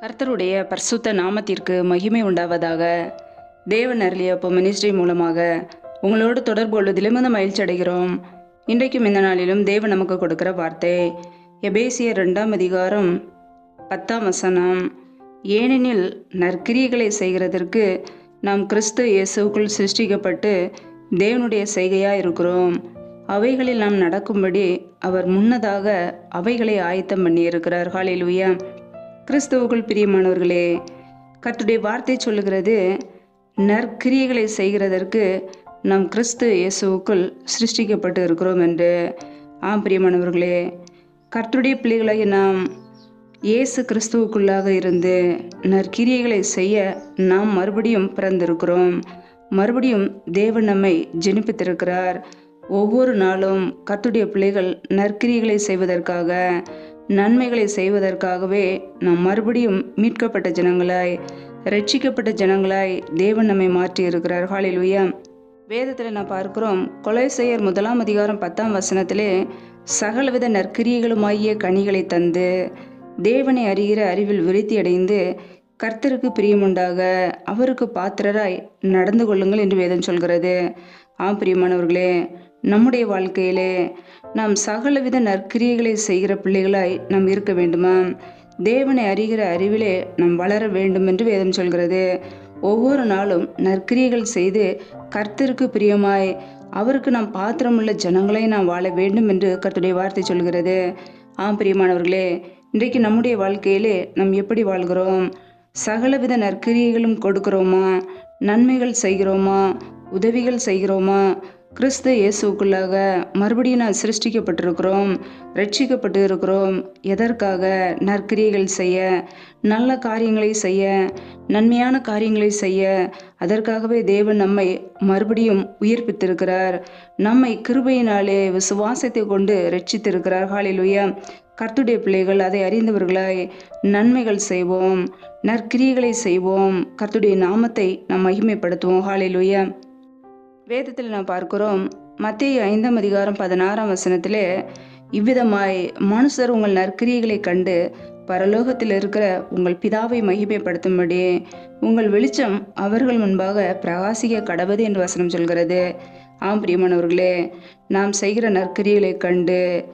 கர்த்தருடைய பரிசுத்த நாமத்திற்கு மகிமை உண்டாவதாக. தேவன் அருளிய இப்போ மினிஸ்ட்ரி மூலமாக உங்களோடு தொடர்பு கொள்வதில் மிகுந்த மகிழ்ச்சி அடைகிறோம். இன்றைக்கும் இந்த நாளிலும் தேவன் நமக்கு கொடுக்கிற வார்த்தை எபேசிய ரெண்டாம் அதிகாரம் பத்தாம் வசனம். ஏனெனில் நற்கிரியைகளை செய்கிறதற்கு நாம் கிறிஸ்து இயேசுக்குள் சிருஷ்டிக்கப்பட்டு தேவனுடைய செய்கையாக இருக்கிறோம். அவைகளில் நாம் நடக்கும்படி அவர் முன்னதாக அவைகளை ஆயத்தம் பண்ணியிருக்கிறார். ஹalleluya. கிறிஸ்துவுக்குள் பிரியமானவர்களே கத்துடைய வார்த்தை சொல்லுகிறது நற்கிரியைகளை செய்கிறதற்கு நாம் கிறிஸ்து இயேசுவுக்குள் சிருஷ்டிக்கப்பட்டு இருக்கிறோம் என்று. ஆம் பிரியமானவர்களே கர்த்துடைய பிள்ளைகளாகி நாம் இயேசு கிறிஸ்துவுக்குள்ளாக இருந்து நற்கிரியைகளை செய்ய நாம் மறுபடியும் பிறந்திருக்கிறோம். மறுபடியும் தேவன் நம்மை ஜெனிப்பித்திருக்கிறார். ஒவ்வொரு நாளும் கத்துடைய பிள்ளைகள் நற்கிரியைகளை செய்வதற்காக நன்மைகளை செய்வதற்காகவே நாம் மறுபடியும் மீட்கப்பட்ட ஜனங்களாய் ரட்சிக்கப்பட்ட ஜனங்களாய் தேவன் நம்மை மாற்றி இருக்கிறார் உயம் வேதத்தில் நான் பார்க்கிறோம் கொலைசெயர் முதலாம் அதிகாரம் பத்தாம் வசனத்திலே சகலவித நற்கிரியைகளுமாகிய கனிகளை தந்து தேவனை அறிகிற அறிவில் விருத்தி அடைந்து கர்த்தருக்கு பிரியமுண்டாக அவருக்கு பாத்திரராய் நடந்து கொள்ளுங்கள் என்று வேதம் சொல்கிறது. ஆம் பிரியமானவர்களே நம்முடைய வாழ்க்கையிலே நாம் சகலவித நற்கிரியைகளை செய்கிற பிள்ளைகளாய் நாம் இருக்க வேண்டுமா? தேவனை அறிகிற அறிவிலே நாம் வளர வேண்டும் என்று வேதம் சொல்கிறது. ஒவ்வொரு நாளும் நற்கிரியைகள் செய்து கர்த்தருக்கு பிரியமாய் அவருக்கு நாம் பாத்திரமுள்ள ஜனங்களை நாம் வாழ வேண்டும் என்று கர்த்துடைய வார்த்தை சொல்கிறது. ஆம் பிரியமானவர்களே இன்றைக்கு நம்முடைய வாழ்க்கையிலே நாம் எப்படி வாழ்கிறோம்? சகலவித நற்கிரியைகளும் கொடுக்கிறோமா? நன்மைகள் செய்கிறோமா? உதவிகள் செய்கிறோமா? கிறிஸ்து இயேசுக்குள்ளாக மறுபடியும் நான் சிருஷ்டிக்கப்பட்டிருக்கிறோம் ரட்சிக்கப்பட்டு இருக்கிறோம் எதற்காக? நற்கிரியைகள் செய்ய நல்ல காரியங்களை செய்ய நன்மையான காரியங்களை செய்ய. அதற்காகவே தேவன் நம்மை மறுபடியும் உயிர்ப்பித்திருக்கிறார். நம்மை கிருபையினாலே விசுவாசத்தை கொண்டு ரட்சித்திருக்கிறார். ஹalleluya. கர்த்துடைய பிள்ளைகள் அதை அறிந்தவர்களாய் நன்மைகள் செய்வோம் நற்கிரியைகளை செய்வோம். கர்த்துடைய நாமத்தை நாம் மகிமைப்படுத்துவோம். ஹாலிலுயா வேதத்தில் நாம் பார்க்கிறோம் மத்திய ஐந்தாம் அதிகாரம் பதினாறாம் வசனத்திலே இவ்விதமாய் மனுஷர் உங்கள் நற்கிரியைகளை கண்டு பரலோகத்தில் இருக்கிற உங்கள் பிதாவை மகிமைப்படுத்தும்படி உங்கள் வெளிச்சம் அவர்கள் முன்பாக பிரகாசிக்க கடவது என்று வசனம் சொல்கிறது. ஆம் பிரியமானவர்களே நாம் செய்கிற நற்கிரியைகளை கண்டு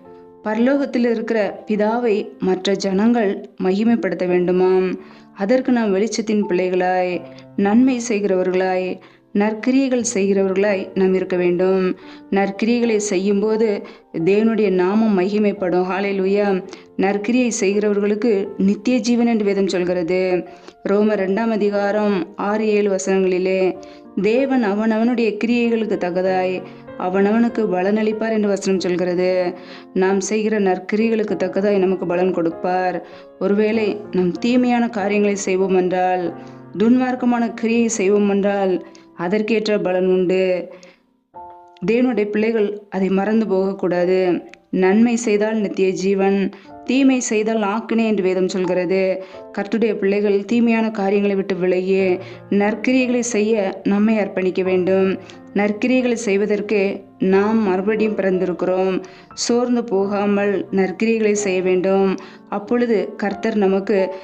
பரலோகத்தில் இருக்கிற பிதாவை மற்ற ஜனங்கள் மகிமைப்படுத்த வேண்டுமாம். அதற்கு நாம் வெளிச்சத்தின் பிள்ளைகளாய் நன்மை செய்கிறவர்களாய் நற்கிரியைகள் செய்கிறவர்களாய் நாம் இருக்க வேண்டும். நற்கிரியைகளை செய்யும்போது தேவனுடைய நாமம் மகிமைப்படும். ஹalleluya. நற்கிரியை செய்கிறவர்களுக்கு நித்திய ஜீவன் என்று வேதம் சொல்கிறது. ரோம ரெண்டாம் அதிகாரம் ஆறு ஏழு வசனங்களிலே தேவன் அவனவனுடைய கிரியைகளுக்கு தக்கதாய் அவனவனுக்கு பலனளிப்பார் என்று வசனம் சொல்கிறது. நாம் செய்கிற நற்கிரிகளுக்கு தக்கதாய் நமக்கு பலன் கொடுப்பார். ஒருவேளை நம் தீமையான காரியங்களை செய்வோம் என்றால் துன்மார்க்கமான கிரியை செய்வோம் என்றால் அதற்கேற்ற பலன் உண்டு. தேவனுடைய பிள்ளைகள் அதை மறந்து போகக்கூடாது. நன்மை செய்தால் நித்திய ஜீவன் தீமை செய்தால் ஆக்கினே என்று வேதம் சொல்கிறது. கர்த்துடைய பிள்ளைகள் தீமையான காரியங்களை விட்டு விலகி நற்கிரியைகளை செய்ய நம்மை அர்ப்பணிக்க வேண்டும். நற்கிரியைகளை செய்வதற்கு நாம் மறுபடியும் பிறந்திருக்கிறோம். சோர்ந்து போகாமல் நற்கிரியைகளை செய்ய வேண்டும். அப்பொழுது கர்த்தர் நமக்கு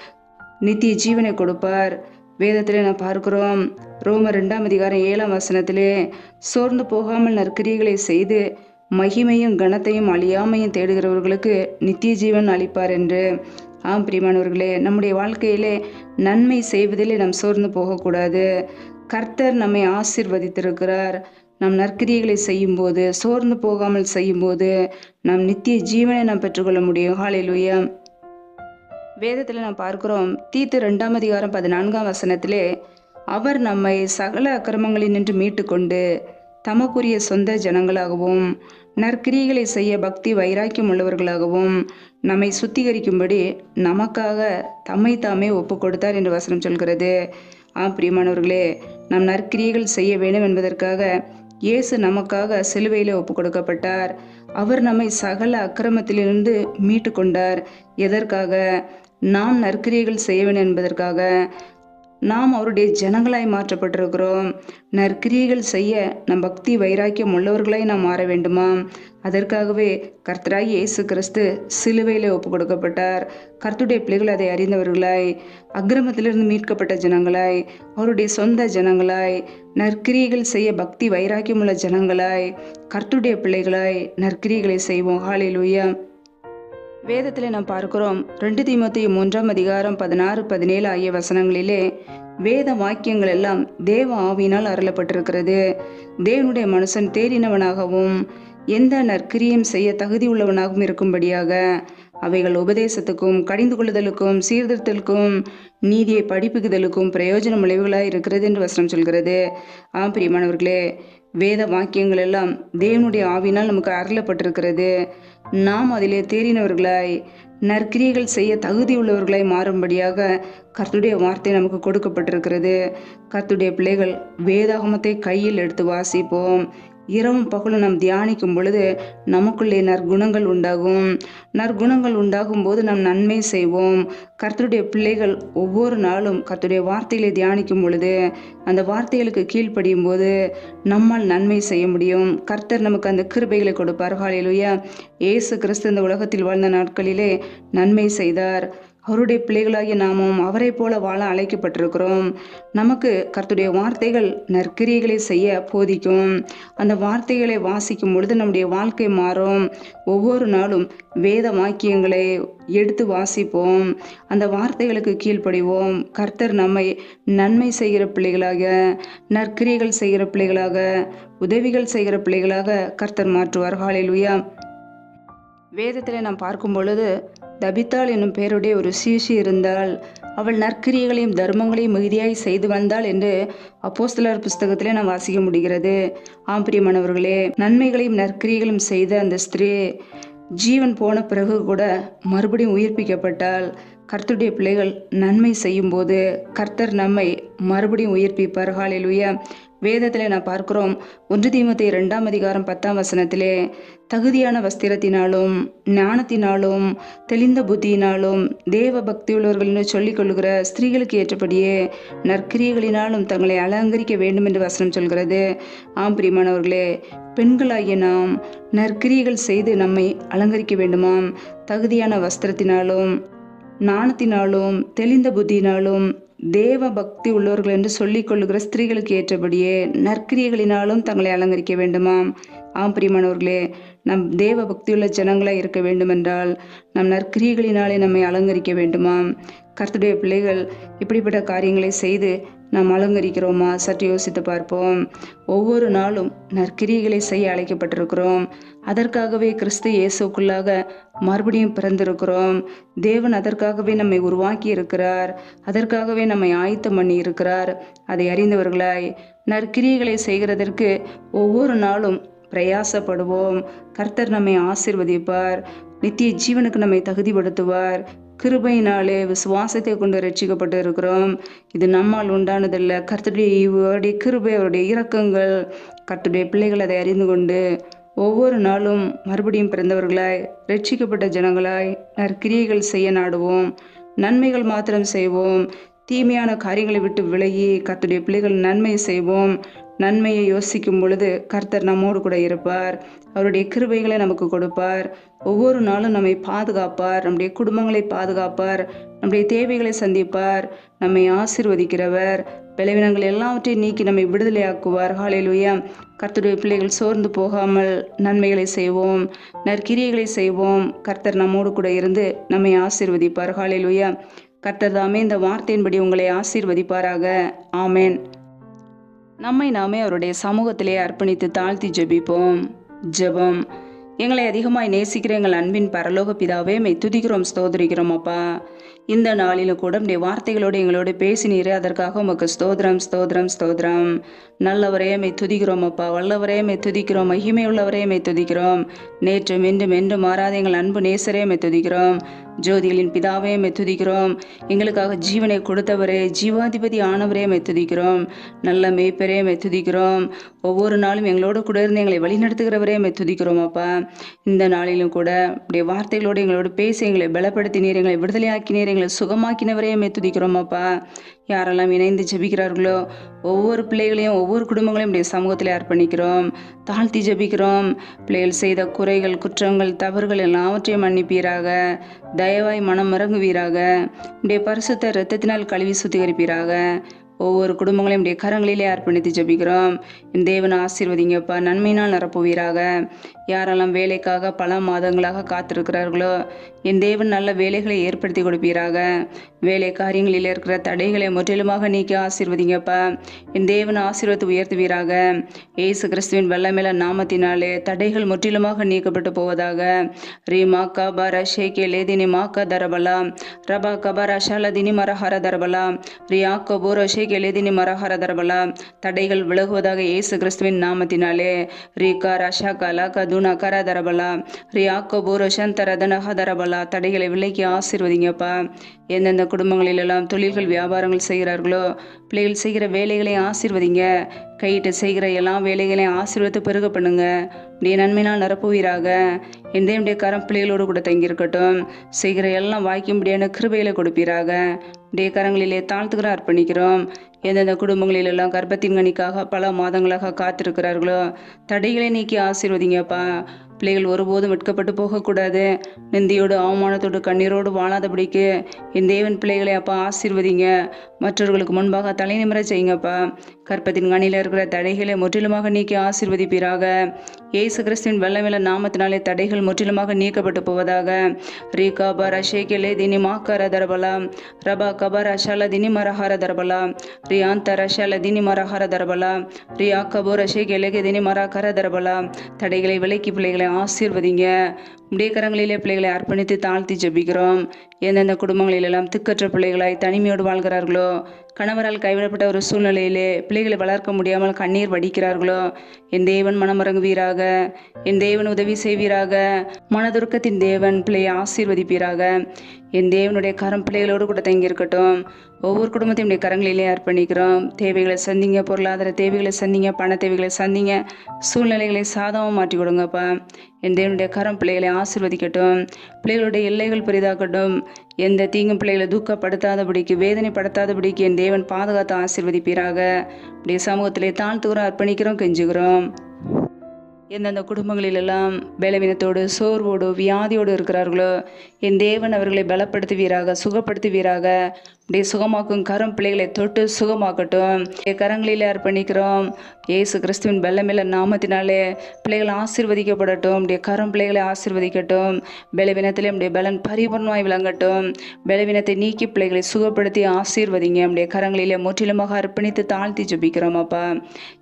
நித்திய ஜீவனை கொடுப்பார். வேதத்திலே நான் பார்க்கிறோம். ரோம ரெண்டாம் அதிகாரம் ஏழாம் வசனத்திலே சோர்ந்து போகாமல் நற்கிரியைகளை செய்து மகிமையும் கனத்தையும் அழியாமையும் தேடுகிறவர்களுக்கு நித்திய ஜீவன் அளிப்பார் என்று. ஆம் பிரியமானவர்களே நம்முடைய வாழ்க்கையிலே நன்மை செய்வதிலே நாம் சோர்ந்து போகக்கூடாது. கர்த்தர் நம்மை ஆசிர்வதித்திருக்கிறார். நாம் நற்கிரியைகளை செய்யும்போது சோர்ந்து போகாமல் செய்யும்போது நாம் நித்திய ஜீவனை நாம் பெற்றுக்கொள்ள முடியும். ஹalleluya. வேதத்தில் நாம் பார்க்கிறோம் தீத்து ரெண்டாம் அதிகாரம் பதினான்காம் வசனத்திலே அவர் நம்மை சகல அக்கிரமங்களில் நின்று மீட்டுக்கொண்டு தமக்குரிய சொந்த ஜனங்களாகவும் நற்கிரியைகளை செய்ய பக்தி வைராக்கியம் உள்ளவர்களாகவும் நம்மை சுத்திகரிக்கும்படி நமக்காக தம்மை தாமே ஒப்பு கொடுத்தார் என்று வசனம் சொல்கிறது. ஆம் பிரியமானவர்களே நம் நற்கிரியைகள் செய்ய வேண்டும் என்பதற்காக இயேசு நமக்காக சிலுவையிலே ஒப்பு கொடுக்கப்பட்டார். அவர் நம்மை சகல அக்கிரமத்திலிருந்து மீட்டு கொண்டார் எதற்காக? நாம் நற்கிரியைகள் செய்ய வேண்டும் என்பதற்காக நாம் அவருடைய ஜனங்களாய் மாற்றப்பட்டிருக்கிறோம். நற்கிரியைகள் செய்ய நம் பக்தி வைராக்கியம் உள்ளவர்களாய் நாம் மாற வேண்டுமா? அதற்காகவே கர்த்தராய் இயேசு கிறிஸ்து சிலுவையில் ஒப்பு கொடுக்கப்பட்டார். கர்த்துடைய பிள்ளைகள் அதை அறிந்தவர்களாய் அக்கிரமத்திலிருந்து மீட்கப்பட்ட ஜனங்களாய் அவருடைய சொந்த ஜனங்களாய் நற்கிரியைகள் செய்ய பக்தி வைராக்கியம் உள்ள ஜனங்களாய் கர்த்துடைய பிள்ளைகளாய் நற்கிரியைகளை செய்வோம். ஹாலில் ஹாலேலூயா வேதத்தில் நாம் பார்க்கிறோம். ரெண்டு தீமத்தி மூன்றாம் அதிகாரம் பதினாறு பதினேழு ஆகிய வசனங்களிலே வேத வாக்கியங்கள் எல்லாம் தேவ ஆவியினால் அருளப்பட்டிருக்கிறது. தேவனுடைய மனுஷன் தேறினவனாகவும் எந்த நற்கிரியும் செய்ய தகுதி உள்ளவனாகவும் இருக்கும்படியாக அவைகள் உபதேசத்துக்கும் கடிந்து கொள்ளுதலுக்கும் சீர்திருத்தலுக்கும் நீதியை படிப்புக்குதலுக்கும் பிரயோஜனம் விளைவுகளாக இருக்கிறது என்று வசனம் சொல்கிறது. ஆம் பிரியமானவர்களே வேத வாக்கியங்கள் எல்லாம் தேவனுடைய ஆவினால் நமக்கு அருளப்பட்டிருக்கிறது. நாம் அதிலே தேறினவர்களாய் நற்கிரியைகள் செய்ய தகுதியுள்ளவர்களாய் மாறும்படியாக கர்த்துடைய வார்த்தை நமக்கு கொடுக்கப்பட்டிருக்கிறது. கர்த்துடைய பிள்ளைகள் வேதாகமத்தை கையில் எடுத்து வாசிப்போம். இரவும் பகலும் நாம் தியானிக்கும் பொழுது நமக்குள்ளே நற்குணங்கள் உண்டாகும். நற்குணங்கள் உண்டாகும் போது நாம் நன்மை செய்வோம். கர்த்தருடைய பிள்ளைகள் ஒவ்வொரு நாளும் கர்த்தருடைய வார்த்தைகளை தியானிக்கும் பொழுது அந்த வார்த்தைகளுக்கு கீழ்ப்படியும் போது நம்மால் நன்மை செய்ய முடியும். கர்த்தர் நமக்கு அந்த கிருபைகளை கொடுப்பார். ஹாலேலுயா இயேசு கிறிஸ்து இந்த உலகத்தில் வாழ்ந்த நாட்களிலே நன்மை செய்தார். அவருடைய பிள்ளைகளாகிய நாமும் அவரை போல வாழ அழைக்கப்பட்டிருக்கிறோம். நமக்கு கர்த்துடைய வார்த்தைகள் நற்கிரியைகளை செய்ய போதிக்கும். அந்த வார்த்தைகளை வாசிக்கும் பொழுது நம்முடைய வாழ்க்கை மாறும். ஒவ்வொரு நாளும் வேத வாக்கியங்களை எடுத்து வாசிப்போம். அந்த வார்த்தைகளுக்கு கீழ்ப்படிவோம். கர்த்தர் நம்மை நன்மை செய்கிற பிள்ளைகளாக நற்கிரியைகள் செய்கிற பிள்ளைகளாக உதவிகள் செய்கிற பிள்ளைகளாக கர்த்தர் மாற்றுவார். ஹாலேலுயா வேதத்தில் நாம் பார்க்கும் பொழுது தபித்தாள் என்னும் பெயருடைய ஒரு சீஷி இருந்தால் அவள் நற்கிரியைகளையும் தர்மங்களையும் மிகுதியாய் செய்து வந்தாள் என்று அப்போஸ்தலர் புஸ்தகத்திலே நாம் வாசிக்க முடிகிறது. ஆம் பிரியமானவர்களே நன்மைகளையும் நற்கிரியைகளும் செய்த அந்த ஸ்திரீ ஜீவன் போன பிறகு கூட மறுபடியும் உயிர்ப்பிக்கப்பட்டால் கர்த்தருடைய பிள்ளைகள் நன்மை செய்யும்போது கர்த்தர் நம்மை மறுபடியும் உயிர்ப்பிப்பார். ஹாலேலுயா வேதத்தில் நான் பார்க்கிறோம். ஒன்று தீமத்தை இரண்டாம் அதிகாரம் பத்தாம் வசனத்திலே தகுதியான வஸ்திரத்தினாலும் ஞானத்தினாலும் தெளிந்த புத்தியினாலும் தேவ பக்தியுள்ளவர்கள் என்று சொல்லிக் கொள்கிற ஸ்திரீகளுக்கு ஏற்றபடியே நற்கிரியைகளினாலும் தங்களை அலங்கரிக்க வேண்டும் என்று வசனம் சொல்கிறது. ஆம் பிரியமானவர்களே பெண்களாகிய நாம் நற்கிரியைகள் செய்து நம்மை அலங்கரிக்க வேண்டுமாம். தகுதியான வஸ்திரத்தினாலும் நாணத்தினாலும் தெளிந்த புத்தியினாலும் தேவ பக்தி உள்ளவர்கள் என்று சொல்லிக் கொள்ளுகிற ஸ்திரீகளுக்கு ஏற்றபடியே நற்கிரியைகளினாலும் தங்களை அலங்கரிக்க வேண்டுமாம் ஆம் பிரியமானவர்களே நம் தேவ பக்தியுள்ள ஜனங்களாக இருக்க வேண்டுமென்றால் நம் நற்கிரியைகளினாலே நம்மை அலங்கரிக்க வேண்டுமாம் கர்த்துடைய பிள்ளைகள் இப்படிப்பட்ட காரியங்களை செய்து நாம் அலங்கரிக்கிறோமா? சற்று யோசித்து பார்ப்போம். ஒவ்வொரு நாளும் நற்கிரிகளை செய்ய அழைக்கப்பட்டிருக்கிறோம். அதற்காகவே கிறிஸ்து இயேசுக்குள்ளாக மறுபடியும் பிறந்திருக்கிறோம். தேவன் அதற்காகவே நம்மை உருவாக்கி இருக்கிறார் அதற்காகவே நம்மை ஆயத்தம் பண்ணி இருக்கிறார் அதை அறிந்தவர்களாய் நற்கிரியைகளை செய்கிறதற்கு ஒவ்வொரு நாளும் பிரயாசப்படுவோம். கர்த்தர் நம்மை ஆசிர்வதிப்பார். நித்திய ஜீவனுக்கு நம்மை தகுதிப்படுத்துவார். கிருபையினாலே விசுவாசத்தை கொண்டு ரட்சிக்கப்பட்டு இருக்கிறோம் இது நம்மால் உண்டானதல்ல. கர்த்தருடைய இவருடைய கிருபை அவருடைய இரக்கங்கள் கர்த்தருடைய பிள்ளைகள் அதை அறிந்து கொண்டு ஒவ்வொரு நாளும் மறுபடியும் பிறந்தவர்களாய் ரட்சிக்கப்பட்ட ஜனங்களாய் நற்கிரியைகள் செய்ய நாடுவோம். நன்மைகள் மாத்திரம் செய்வோம். தீமையான காரியங்களை விட்டு விலகி கத்துடைய பிள்ளைகள் நன்மை செய்வோம். நன்மையை யோசிக்கும் பொழுது கர்த்தர் நம்மோடு கூட இருப்பார். அவருடைய கிருபைகளை நமக்கு கொடுப்பார். ஒவ்வொரு நாளும் நம்மை பாதுகாப்பார். நம்முடைய குடும்பங்களை பாதுகாப்பார். நம்முடைய தேவைகளை சந்திப்பார். நம்மை ஆசிர்வதிக்கிறவர். பலவீனங்கள் எல்லாவற்றையும் நீக்கி நம்மை விடுதலையாக்குவார். ஹாலேலுயா கர்த்தருடைய பிள்ளைகள் சோர்ந்து போகாமல் நன்மைகளை செய்வோம். நற்கிரியைகளை செய்வோம். கர்த்தர் நம்மோடு கூட இருந்து நம்மை ஆசிர்வதிப்பார். ஹாலேலுயா கர்த்தர் தாமே இந்த வார்த்தையின்படி உங்களை ஆசீர்வதிப்பாராக. ஆமேன் நம்மை நாமே அவருடைய சமூகத்திலே அர்ப்பணித்து தாழ்த்தி ஜெபிப்போம். ஜெபம். எங்களை அதிகமாய் நேசிக்கிற எங்கள் அன்பின் பரலோக பிதாவே மெய் துதிக்கிறோம் ஸ்தோதரிக்கிறோம் அப்பா. இந்த நாளிலும் கூட உடைய வார்த்தைகளோடு எங்களோடு பேசினீரே அதற்காக உமக்கு ஸ்தோத்ரம் ஸ்தோத்ரம் ஸ்தோத்ரம் நல்லவரே மெய் துதிக்கிறோம் அப்பா. வல்லவரே மெய் துதிக்கிறோம். மகிமை உள்ளவரே மெய் துதிக்கிறோம். நேற்றும் இன்றும் என்றும் மாறாத எங்கள் அன்பு நேசரே மெய் துதிக்கிறோம். ஜோதிகளின் பிதாவே மெத்துதிக்கிறோம் எங்களுக்காக ஜீவனை கொடுத்தவரே ஜீவாதிபதி ஆனவரே மெத்துதிக்கிறோம் நல்ல மேய்ப்பரே மெத்துதிக்கிறோம் ஒவ்வொரு நாளும் எங்களோட கூட இருந்து எங்களை வழிநடத்துகிறவரே மெத்துதிக்கிறோம் அப்பா. இந்த நாளிலும் கூட உடைய வார்த்தைகளோடு எங்களோடு பேசி எங்களை பலப்படுத்தினீர் எங்களை விடுதலையாக்கினீர் எங்களை சுகமாக்கினவரே மெய் துதிக்கிறோமாப்பா யாரெல்லாம் இணைந்து ஜெபிக்கிறார்களோ ஒவ்வொரு பிள்ளைகளையும் ஒவ்வொரு குடும்பங்களையும் உடைய சமூகத்தில் அர்ப்பணிக்கிறோம். தாழ்த்தி ஜெபிக்கிறோம். பிள்ளைகள் செய்த குறைகள் குற்றங்கள் தவறுகள் எல்லாவற்றையும் மன்னிப்பீராக. தயவாய் மனம் இறங்குவீராக. உடைய பரிசுத்த இரத்தத்தினால் கழுவி சுத்திகரிப்பீராக. ஒவ்வொரு குடும்பங்களையும் உடைய கரங்களிலே அர்ப்பணித்து ஜபிக்கிறோம். என் தேவனை ஆசீர்வதிங்கப்பா. நன்மையினால் நிரப்புவீராக. யாரெல்லாம் வேலைக்காக பல மாதங்களாக காத்திருக்கிறார்களோ என் தேவன் நல்ல வேலைகளை ஏற்படுத்தி கொடுப்பீராக. வேலை காரியங்களில் இருக்கிற தடைகளை முற்றிலுமாக நீக்கி ஆசீர்வதிங்கப்பா. என் தேவன் ஆசீர்வத்தை உயர்த்துவீராக. ஏசு கிறிஸ்துவின் வெள்ளமேல நாமத்தினாலே தடைகள் முற்றிலுமாக நீக்கப்பட்டு போவதாக. ரீமா கபர ஷேகே லேதினி மாக்க தரபலா ரபா கபாரா ஷாலதினி மரஹர தரபலா ரியா கபூர ஷேக் லேதினி மரஹர தரபலா தடைகள் விலகுவதாக இயேசு கிறிஸ்துவின் நாமத்தினாலே ரீகா ரஷா கலா கதுனா கர தரபலா ரியா கபூர சந்தரதனஹ தரபலா தடைகளை விலக்கி ஆசிர்வதிங்கப்பா எந்தெந்த குடும்பங்களிலெல்லாம் தொழில்கள் வியாபாரங்கள் செய்கிறார்களோ பிள்ளைகள் செய்கிற வேலைகளை ஆசீர்வதிங்க. கையிட்டு செய்கிற எல்லா வேலைகளையும் ஆசீர்வத்து பெருக பண்ணுங்க. இப்படியே நன்மையினால் நிரப்புவீராக. என் கரம் பிள்ளைகளோடு கூட தங்கியிருக்கட்டும். செய்கிற எல்லாம் வாய்க்கும்படியான கிருபையில கொடுப்பீராக. உடைய கரங்களிலே தாழ்த்துகிற அர்ப்பணிக்கிறோம். எந்தெந்த குடும்பங்களிலெல்லாம் கர்ப்பத்தின் கணிக்காக பல மாதங்களாக காத்திருக்கிறார்களோ தடைகளை நீக்கி ஆசீர்வதிங்கப்பா. பிள்ளைகள் ஒருபோதும் வெட்கப்பட்டு போகக்கூடாது. நிந்தியோடு அவமானத்தோடு கண்ணீரோடு வாழாதபடிக்கு என் தேவன் பிள்ளைகளை அப்பா ஆசீர்வதிங்க. மற்றவர்களுக்கு முன்பாக தலை நிமிர செய்யுங்கப்பா. கற்பத்தின் கண்ணில் இருக்கிற தடைகளை முற்றிலுமாக நீக்கி ஆசீர்வதிப்பீராக. இயேசு கிறிஸ்துவின் வெள்ளமில நாமத்தினாலே தடைகள் முற்றிலுமாக நீக்கப்பட்டு போவதாக. ரீகா பர அஷேகிலே தினி மாக்கர தரபலா. ரபா கபர் அஷால தினி மரஹார தரபலா. ரியாந்தர ரஷால தினி மரஹார தரபலா. ரியா கபூர் ஷேகேலேகே தினி மரா கர தரபலா. தடைகளை விலக்கி பிள்ளைகளை ஆசீர்வதிங்க. உடைய கரங்களிலே பிள்ளைகளை அர்ப்பணித்து தாழ்த்தி ஜெபிக்கிறோம். எந்தெந்த குடும்பங்களிலெல்லாம் திக்கற்ற பிள்ளைகளாய் தனிமையோடு வாழ்கிறார்களோ கணவரால் கைவிடப்பட்ட ஒரு சூழ்நிலையிலே பிள்ளைகளை வளர்க்க முடியாமல் கண்ணீர் வடிக்கிறார்களோ என் தேவன் மனமறங்குவீராக என் தேவன் உதவி செய்வீராக மனதுருக்கத்தின் தேவன் பிள்ளையை ஆசீர்வதிப்பீராக. என் தேவனுடைய கரம் பிள்ளைகளோடு கூட தங்கியிருக்கட்டும். ஒவ்வொரு குடும்பத்தையும் கரங்களிலே அர்ப்பணிக்கிறோம். தேவைகளை சந்திங்க பொருளாதார தேவைகளை சந்திங்க பண தேவைகளை சந்திங்க சூழ்நிலைகளை சாதமாக மாற்றி கொடுங்கப்பா. என் தேவனுடைய கரம் பிள்ளைகளை ஆசீர்வதிக்கட்டும். பிள்ளைகளுடைய எல்லைகள் பெரிதாக்கட்டும். எந்த தீங்கும் பிள்ளைகளை துக்கப்படுத்தாதபடிக்கு வேதனைப்படுத்தாதபடிக்கு என் தேவன் பாதுகாத்து ஆசீர்வதிப்பீராக. அப்படியே சமூகத்திலே தாழ்த்துகிறோம் அர்ப்பணிக்கிறோம் கெஞ்சுகிறோம். எந்தெந்த குடும்பங்களிலெல்லாம் பலவீனத்தோடு சோர்வோடு வியாதியோடு இருக்கிறார்களோ என் தேவன் அவர்களை பலப்படுத்துவீராக சுகப்படுத்துவீராக. அப்படியே சுகமாக்கும் கரம் பிள்ளைகளை தொட்டு சுகமாக்கட்டும். என் கரங்களிலே அர்ப்பணிக்கிறோம். இயேசு கிறிஸ்துவின் வெள்ளமில்ல நாமத்தினாலே பிள்ளைகள் ஆசீர்வதிக்கப்படட்டும் அப்படியே கரம் பிள்ளைகளை ஆசீர்வதிக்கட்டும் பலவீனத்திலே நம்முடைய பலன் பரிபூர்ணமாய் விளங்கட்டும். பலவீனத்தை நீக்கி பிள்ளைகளை சுகப்படுத்தி ஆசீர்வதிங்க. நம்முடைய கரங்களிலே முற்றிலுமாக அர்ப்பணித்து தாழ்த்தி ஜபிக்கிறோம் அப்பா.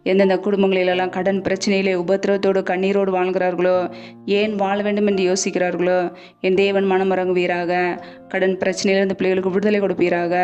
எந்தெந்த குடும்பங்களிலெல்லாம் கடன் பிரச்சனையிலே உபத்திரவத்தோடு கண்ணீரோடு வாழ்கிறார்களோ ஏன் வாழ வேண்டும் என்று யோசிக்கிறார்களோ என் தேவன் மனமரங்குவீராக கடன் பிரச்சனையிலிருந்து பிள்ளைகளுக்கு விடுதலை கொடுப்பீராக.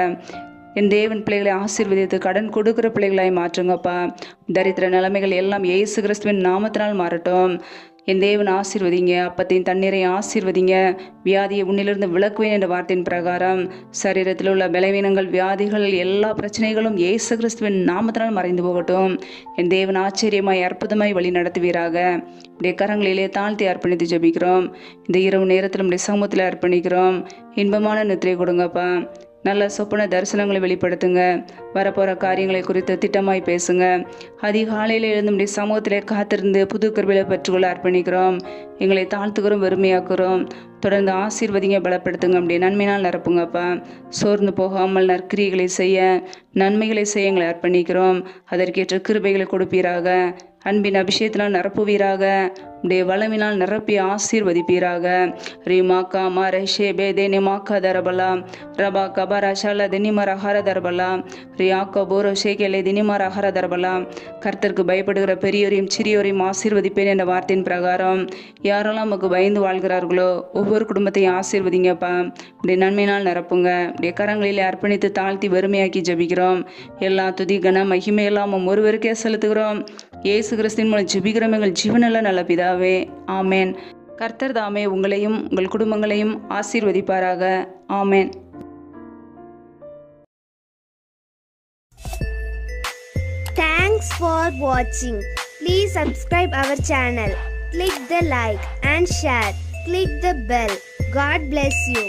என் தேவன் பிள்ளைகளை ஆசீர்வதித்து கடன் கொடுக்குற பிள்ளைகளாய் மாற்றுங்கப்பா. தரித்திர நிலைமைகள் எல்லாம் ஏசு கிறிஸ்துவின் நாமத்தினால் மாறட்டும். என் தேவன் ஆசீர்வதிங்க. அப்பத்தையும் தண்ணீரை ஆசீர்வதிங்க. வியாதியை உன்னிலிருந்து விளக்குவேன் என்ற வார்த்தையின் பிரகாரம் சரீரத்தில் உள்ள பலவீனங்கள் வியாதிகள் எல்லா பிரச்சனைகளும் ஏசு கிறிஸ்துவின் நாமத்தினால் மறைந்து போகட்டும். என் தேவன் ஆச்சரியமாய் அற்புதமாய் வழி நடத்துவீராக. உடைய கரங்களிலே தாழ்த்தி அர்ப்பணித்து ஜெபிக்கிறோம். இந்த இரவு நேரத்தில் உடைய சமூகத்தில் அர்ப்பணிக்கிறோம். இன்பமான நித்திரை கொடுங்கப்பா. நல்ல சொப்பன தரிசனங்களை வெளிப்படுத்துங்க. வரப்போகிற காரியங்களை குறித்து திட்டமாய் பேசுங்க. அதிகாலையில் எழுந்து நம்முடைய சமூகத்திலே காத்திருந்து புது கருவிலை பெற்றுக்கொள்ள அர்ப்பணிக்கிறோம். எங்களை தாழ்த்துக்கிறோம் வெறுமையாக்குறோம் தொடர்ந்து ஆசீர்வதிங்க பலப்படுத்துங்க. அப்படி நன்மையினால் நிரப்புங்கப்பா சோர்ந்து போகாமல் நற்கிரிகளை செய்ய நன்மைகளை செய்ய எங்களை அர்ப்பணிக்கிறோம். அதற்கேற்ற கிருபைகளை கொடுப்பீராக. அன்பின் அபிஷேகத்தினால் நிரப்புவீராக. உடைய வளமினால் நிரப்பி ஆசீர்வதிப்பீராக. ரீமாக்கா மரஷே பேதேனி மாக்கா தரபலா ரபா கபரா ஷால தினிமர ஹர தரபலா. ரியாக்கா போரோ ஷேகேலே தினிமர் அஹார தரபலா. கர்த்தருக்கு பயப்படுகிற பெரியோரையும் சிறியோரையும் ஆசீர்வதிப்பேன் என்ற வார்த்தையின் பிரகாரம். யாரெல்லாம் நமக்கு பயந்து வாழ்கிறார்களோ ஒவ்வொரு குடும்பத்தையும் ஆசீர்வதிங்கப்பா. இப்படி நன்மையினால் நிரப்புங்க. இப்படிய கரங்களில் அர்ப்பணித்து தாழ்த்தி வறுமையாக்கி ஜெபிக்கிறோம். எல்லா துதி கன மகிமையெல்லாம் ஒருவருக்கே செலுத்துகிறோம். இயேசு கிறிஸ்தின் மூலம் ஜெபிக்கிறோம் எங்கள் ஜீவனல்ல நல்ல பிதாவே ஆமேன் கர்த்தர் தாமே உங்களையும் உங்கள் குடும்பங்களையும் ஆசீர்வதிப்பாராக ஆமேன் Thanks for watching. Please subscribe our channel. Click the like and share. Click the bell. God bless you.